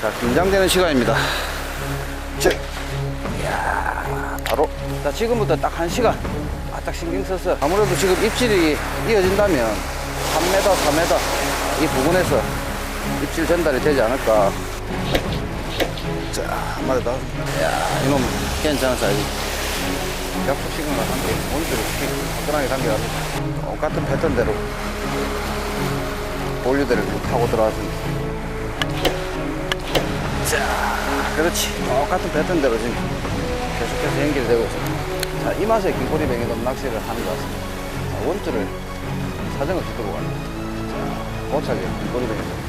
자, 긴장되는 시간입니다. 자, 이야, 바로. 자, 지금부터 딱 한 시간. 아, 딱 신경 써서. 아무래도 지금 입질이 이어진다면 3m, 4m 이 부근에서 입질 전달이 되지 않을까. 자, 한 마리 더. 이야, 이놈 괜찮은 사이즈. 약속 시간과 함께 온수를 화끈하게 당겨갑니다. 똑같은 패턴대로 볼류대를 쭉 타고 들어왔습니다. 자, 그렇지. 똑같은 패턴대로 지금 계속해서 연결되고 있습니다. 자, 이 맛에 긴꼬리 뱅이돔 낚시를 하는 것 같습니다. 자, 원줄을 사정없이 들고 갑니다. 자, 고착이 긴꼬리 뱅이돔.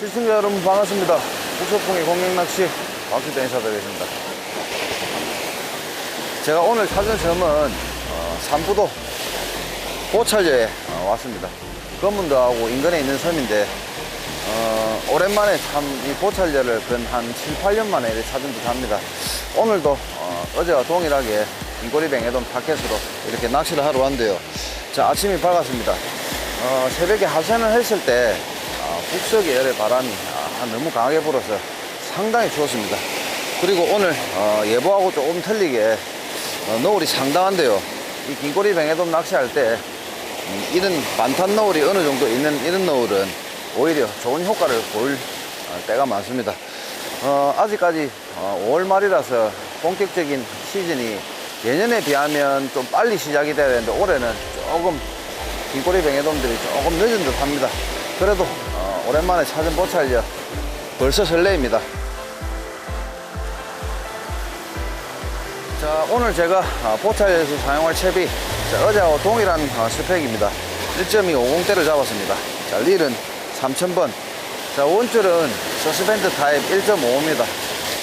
시청자 여러분 반갑습니다. 북서풍의 공격낚시 박수대 인사드리겠습니다. 제가 오늘 찾은 어, 산부도 보찰려에 어, 왔습니다. 검문도하고 인근에 있는 섬인데 어, 오랜만에 참 이 보찰려를 근한 7, 8년 만에 찾은 듯 합니다. 오늘도 어, 어제와 동일하게 긴꼬리 뱅에돔 타켓으로 이렇게 낚시를 하러 왔는데요. 자, 아침이 밝았습니다. 어, 새벽에 하산을 했을 때 어, 북서의 열의 바람이 아, 너무 강하게 불어서 상당히 추웠습니다. 그리고 오늘 어, 예보하고 조금 틀리게 어, 노을이 상당한데요. 이 긴꼬리 뱅에돔 낚시할 때 음, 이런 반탄 노을이 어느 정도 있는 이런 노을은 오히려 좋은 효과를 보일 어, 때가 많습니다. 어, 아직까지 어, 5월 말이라서 본격적인 시즌이 예년에 비하면 좀 빨리 시작이 돼야 되는데 올해는 조금 긴꼬리 뱅에돔들이 조금 늦은 듯 합니다. 그래도 어, 오랜만에 찾은 보찰려 벌써 설레입니다. 자, 오늘 제가 어, 포찰에서 사용할 채비 자, 어제와 동일한 어, 스펙입니다. 1.250대를 잡았습니다. 자, 릴은 3000번. 자, 원줄은 서스밴드 타입 1.5입니다.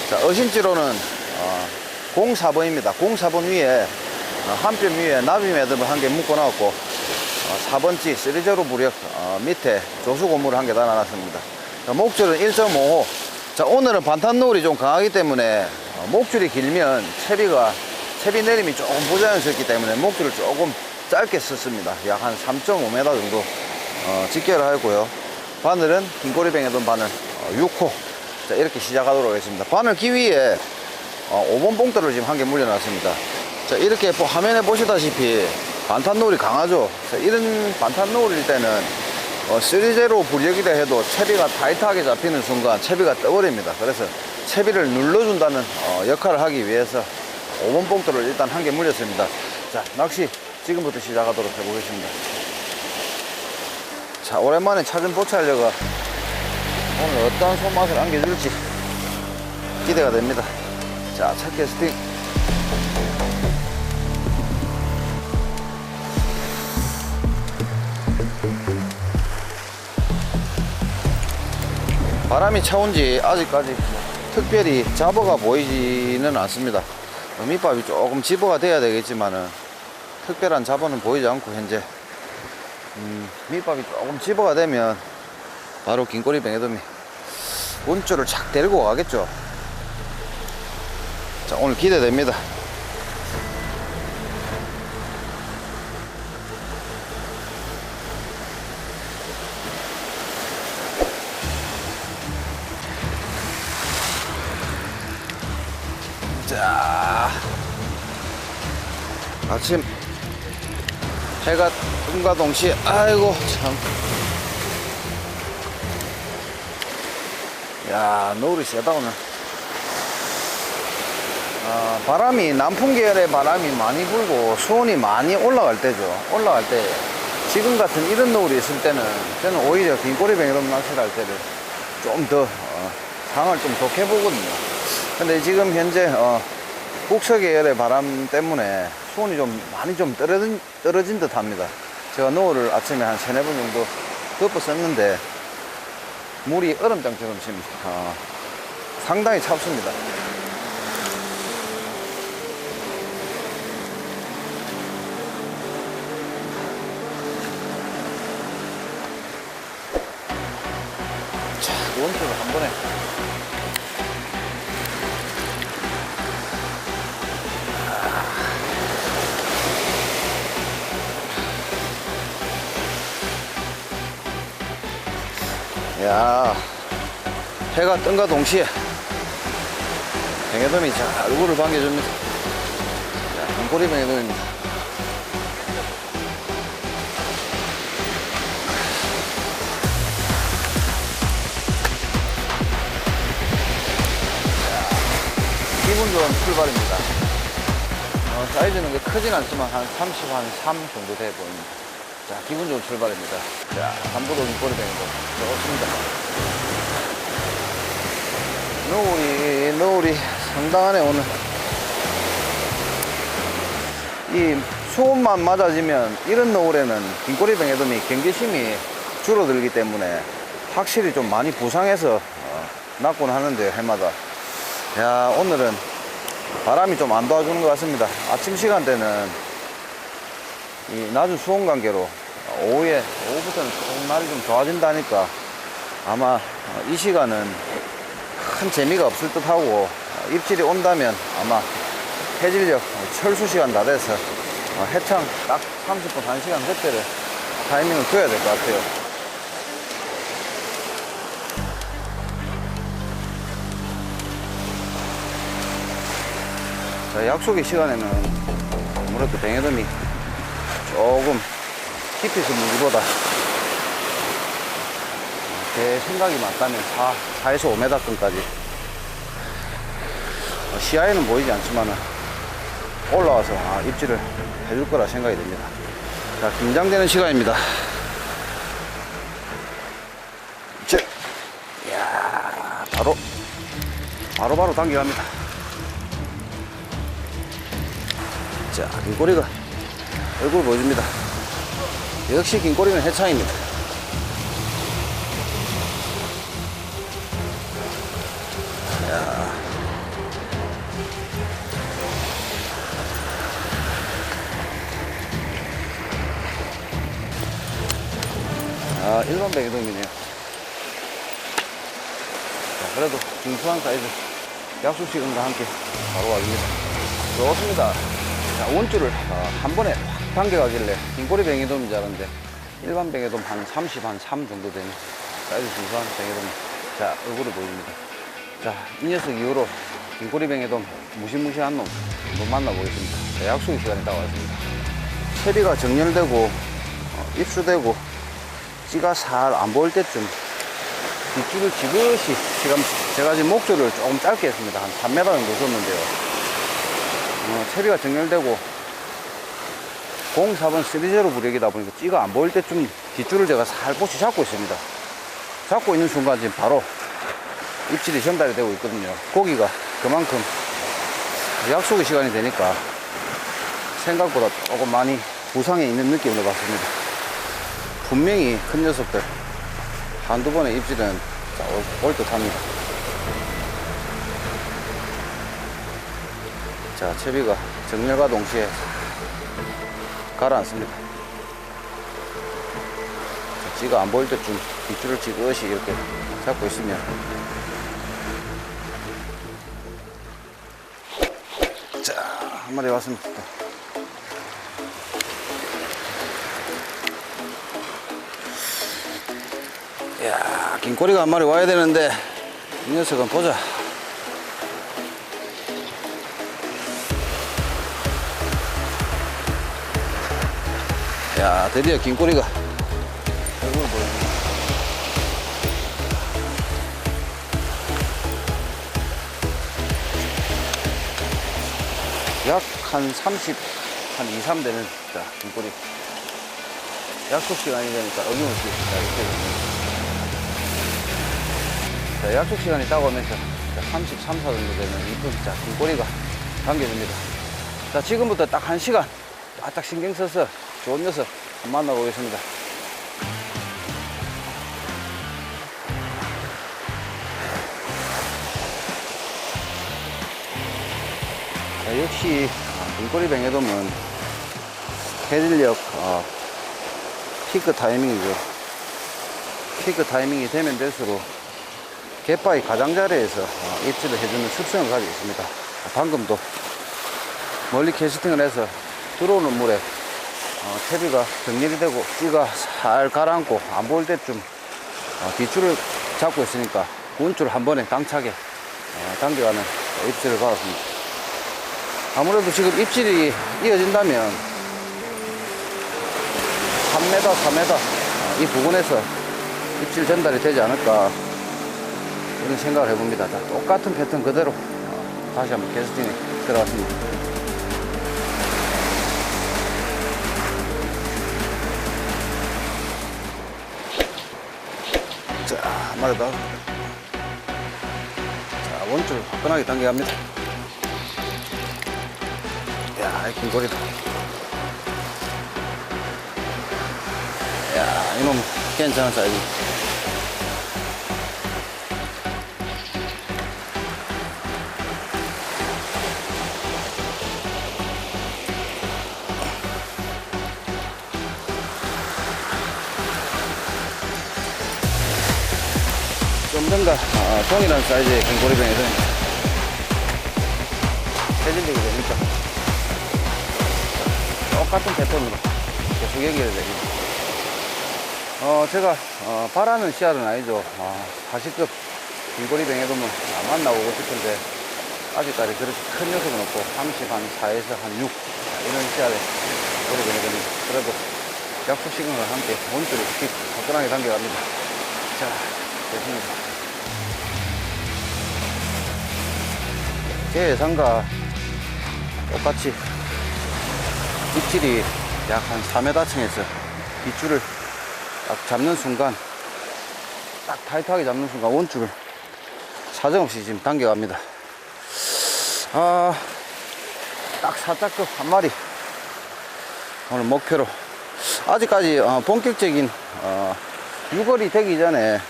자, 어신지로는 어, 04번입니다. 04번 위에 어, 한뼘 위에 나비 매듭을 한 개 묶어 놨고 어, 4번지 3제로 무력 어, 밑에 조수 고무를 한 개 달아놨습니다. 자, 목줄은 1.5호. 자, 오늘은 반탄 노을이 좀 강하기 때문에 어, 목줄이 길면 채비가 채비 내림이 조금 부자연스럽기 때문에 목줄을 조금 짧게 썼습니다. 약 한 3.5m 정도 어, 직결을 하였고요. 바늘은 긴꼬리뱅에던 바늘 어, 6호. 자, 이렇게 시작하도록 하겠습니다. 바늘 기위에 어, 5번 봉돌을 지금 한 개 물려놨습니다. 자, 이렇게 보- 화면에 보시다시피 반탄 노을이 강하죠. 자, 이런 반탄 노을일 때는 어, 3제로 불력이라 해도 채비가 타이트하게 잡히는 순간 채비가 떠버립니다. 그래서 채비를 눌러준다는 어, 역할을 하기 위해서 5번 봉돌을 일단 한 개 물렸습니다. 자, 낚시 지금부터 시작하도록 해보겠습니다. 자, 오랜만에 찾은 보찰려가 오늘 어떠한 손맛을 안겨줄지 기대가 됩니다. 자, 첫 캐스팅. 바람이 차온지 아직까지 특별히 잡어가 보이지는 않습니다. 어, 밑밥이 조금 집어가 돼야 되겠지만은 특별한 잡어는 보이지 않고 현재 음, 밑밥이 조금 집어가 되면 바로 긴꼬리 뱅에돔이 원줄을 착 데리고 가겠죠. 자 오늘 기대됩니다. 아침 해가 뜸과 동시에 아이고 참. 야 노을이 세다 오늘. 아, 바람이 남풍 계열의 바람이 많이 불고 수온이 많이 올라갈 때죠. 올라갈 때 지금 같은 이런 노을이 있을 때는 저는 오히려 긴꼬리 뱅이돔 낚시를 할 때를 좀더 어, 상을 좀 좋게 보거든요. 근데 지금 현재 어, 북서 계열의 바람 때문에 수온이 좀 많이 좀 떨어진, 떨어진 듯 합니다. 제가 노을을 아침에 한 세네 번 정도 덮어 썼는데 물이 얼음장처럼 지금 어, 상당히 찹습니다. 자, 원투를 한 번에 야 해가 뜬과 동시에 뱅에돔이 자 얼굴을 반겨줍니다. 자, 한꼬리 뱅에돔입니다. 기분 좋은 출발입니다. 어, 사이즈는 그 크진 않지만 한 30, 한 3 정도 돼 보입니다 자 기분 좋은 출발입니다. 자 담보동이 꼬리 뱅에돔 좋습니다. 노을이 노을이 상당하네 오늘. 이 수온만 맞아지면 이런 노을에는 긴꼬리 뱅에돔이 경계심이 줄어들기 때문에 확실히 좀 많이 부상해서 어, 낫곤 하는데 해마다. 야 오늘은 바람이 좀 안 도와주는 것 같습니다. 아침 시간대는 이 낮은 수온 관계로 오후에 오후부터는 조금 날이 좀 좋아진다니까 아마 어, 이 시간은 큰 재미가 없을 듯 하고 어, 입질이 온다면 아마 해질녘 철수 시간 다 돼서 어, 해창 딱 30분 1시간 그때를 타이밍을 줘야 될 것 같아요. 자 약속의 시간에는 아무래도 뱅에돔이 조금 깊이 있는 무기보다 제 생각이 맞다면 4, 4에서 5m권까지 어, 시야에는 보이지 않지만 올라와서 아, 입질을 해줄 거라 생각이 됩니다. 자, 긴장되는 시간입니다. 자, 이야, 바로, 바로, 바로 당겨갑니다. 자, 긴꼬리가 얼굴 보여줍니다. 역시 긴 꼬리는 해창입니다. 아, 일반 백이동이네요. 자, 그래도 중수한 사이즈 시간과 함께 바로 와줍니다. 좋습니다. 자, 원줄을 아, 한 번에 확 당겨가길래 긴꼬리 뱅이돔인 줄 알았는데 일반 뱅이돔 한 30, 한 3 정도 되는 사이즈 중수한 뱅이돔. 자, 얼굴을 보여줍니다. 자, 이 녀석 이후로 긴꼬리 뱅이돔 무시무시한 놈 한번 만나보겠습니다. 자, 약속의 시간이 다가왔습니다. 채비가 정렬되고 어, 입수되고 찌가 살안 보일 때쯤 뒷줄을 지그시 지금 제가 지금 목줄을 조금 짧게 했습니다 한 3m 정도 줬는데요 어, 채비가 정렬되고 04번 3제로 부력이다 보니까 찌가 안 보일 때쯤 뒷줄을 제가 살포시 잡고 있습니다. 잡고 있는 순간 지금 바로 입질이 전달이 되고 있거든요. 고기가 그만큼 약속의 시간이 되니까 생각보다 조금 많이 부상해 있는 느낌을 받습니다. 분명히 큰 녀석들 한두 번의 입질은 올 듯 합니다. 자, 채비가 정렬과 동시에 가라앉습니다. 자, 찌가 안 보일 때쯤 뒷줄을 지그시 이렇게 잡고 있으면 자, 한 마리 왔습니다. 이야, 긴 꼬리가 한 마리 와야 되는데, 이 녀석은 보자. 야, 드디어 긴 꼬리가 얼굴 보여주네. 약한 30, 한 2, 3 되는, 자, 긴 꼬리. 약속 시간이 되니까 어김없이 자, 이렇게 자, 약속 시간이 다가오면서 자, 33, 4 정도 되는 이쁜 자, 긴 꼬리가 당겨집니다. 자, 지금부터 딱한 시간 바짝 신경 써서 좋은 녀석 만나보겠습니다. 자, 역시 아, 긴꼬리 뱅에돔은 해질녘 어, 피크 타이밍이죠. 피크 타이밍이 되면 될수록 갯바위 가장자리에서 어, 입질을 해주는 습성을 가지고 있습니다. 방금도 멀리 캐스팅을 해서 들어오는 물에 어, 채비가 정렬이 되고 찌가 살 가라앉고 안 보일 때쯤 어, 뒷줄을 잡고 있으니까 운줄 한 번에 당차게 어, 당겨가는 입질을 받았습니다. 아무래도 지금 입질이 이어진다면 3m, 4m 어, 이 부근에서 입질 전달이 되지 않을까 이런 생각을 해봅니다. 자, 똑같은 패턴 그대로 어, 다시 한번 캐스팅에 들어갔습니다. 더. 자, 원줄 화끈하게 당겨갑니다. 야, 이 긴거리다. 야, 이놈 괜찮은 사이즈. 좀 전과 어, 동일한 사이즈의 긴고리병에는 해질리게 되니까 똑같은 패턴으로 계속 연결이 됩니다. 어, 제가 어, 바라는 씨알은 아니죠. 어, 40급 긴고리병에도 뭐 아, 만나보고 싶은데 아직까지 그렇게 큰 녀석은 없고 30, 한 4에서 한 6 이런 씨알의 고리병이거든요. 그래도 약속 시간과 함께 원줄을 깊이 화끈하게 당겨갑니다. 자, 됐습니다. 제 예상과 똑같이 입질이 약 한 4m 층에서 빗줄을 딱 잡는 순간 딱 타이트하게 잡는 순간 원줄을 사정없이 지금 당겨갑니다. 아, 딱 사자급 한 마리 오늘 목표로 아직까지 어, 본격적인 어, 6월이 되기 전에 어,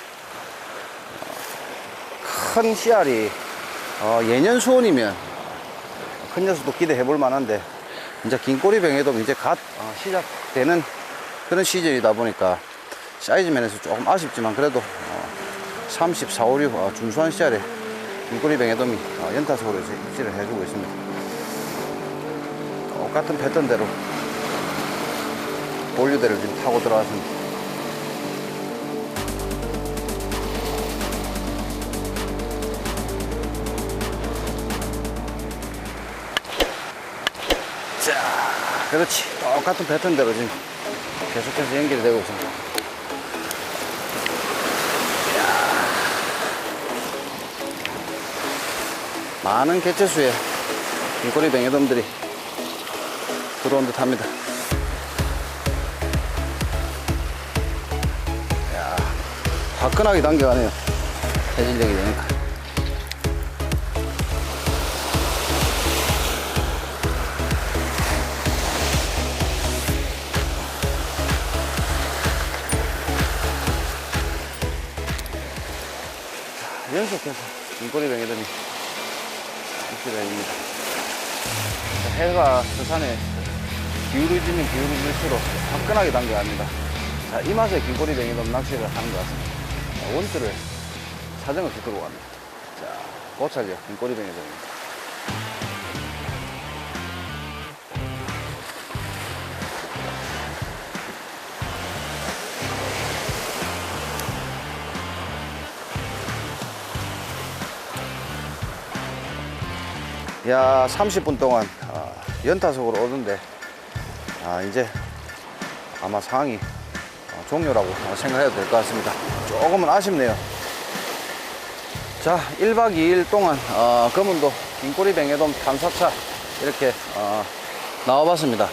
큰 씨알이 어, 예년 수온이면 큰 녀석도 기대해 볼 만한데 이제 긴꼬리병에도 이제 갓 어, 시작되는 그런 시즌이다 보니까 사이즈 면에서 조금 아쉽지만 그래도 어, 34, 5, 6 어, 준수한 씨알에 긴꼬리병에돔이 어, 연타석으로 이제 입질을 해주고 있습니다. 똑같은 패턴대로 본류대를 지금 타고 들어왔습니다. 자, 그렇지. 똑같은 패턴대로 지금 계속해서 연결이 되고 있습니다. 많은 개체수의 긴꼬리 뱅에돔들이 들어온 듯 합니다. 이야, 화끈하게 당겨가네요. 해질녘이 되니까. 연속해서 긴꼬리 병에더니 입질해입니다. 해가 서산에 기울어지면 기울어질수록 화끈하게 당겨갑니다. 자, 이 맛에 긴꼬리 병에돔 낚시를 하는 것 같습니다. 자, 원줄을 사정없이 들고 갑니다. 자, 고찰력 긴꼬리 병에돔입니다. 야, 30분 동안 아, 연타석으로 오는데 아, 이제 아마 상황이 어, 종료라고 생각해도 될 것 같습니다. 조금은 아쉽네요. 자, 1박 2일 동안 어, 검은도 긴꼬리 뱅에돔 탐사차 이렇게 어, 나와봤습니다.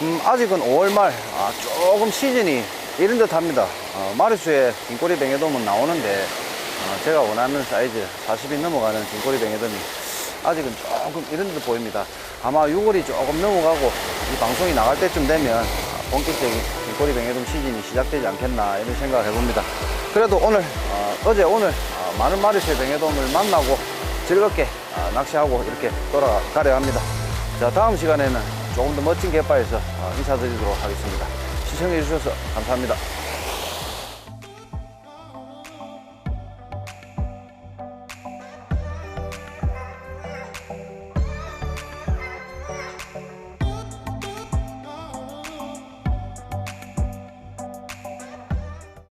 음, 아직은 5월 말 아, 조금 시즌이 이른 듯 합니다. 어, 마리수에 긴꼬리 뱅에돔은 나오는데 어, 제가 원하는 사이즈 40이 넘어가는 긴꼬리 뱅에돔이 아직은 조금 이런 듯 보입니다. 아마 6월이 조금 넘어가고 이 방송이 나갈 때쯤 되면 본격적인 길거리 뱅에돔 시즌이 시작되지 않겠나 이런 생각을 해봅니다. 그래도 오늘 어, 제 오늘 어, 많은 마리수의 뱅에돔을 만나고 즐겁게 어, 낚시하고 이렇게 돌아가려 합니다. 자 다음 시간에는 조금 더 멋진 갯바에서 어, 인사드리도록 하겠습니다. 시청해 주셔서 감사합니다.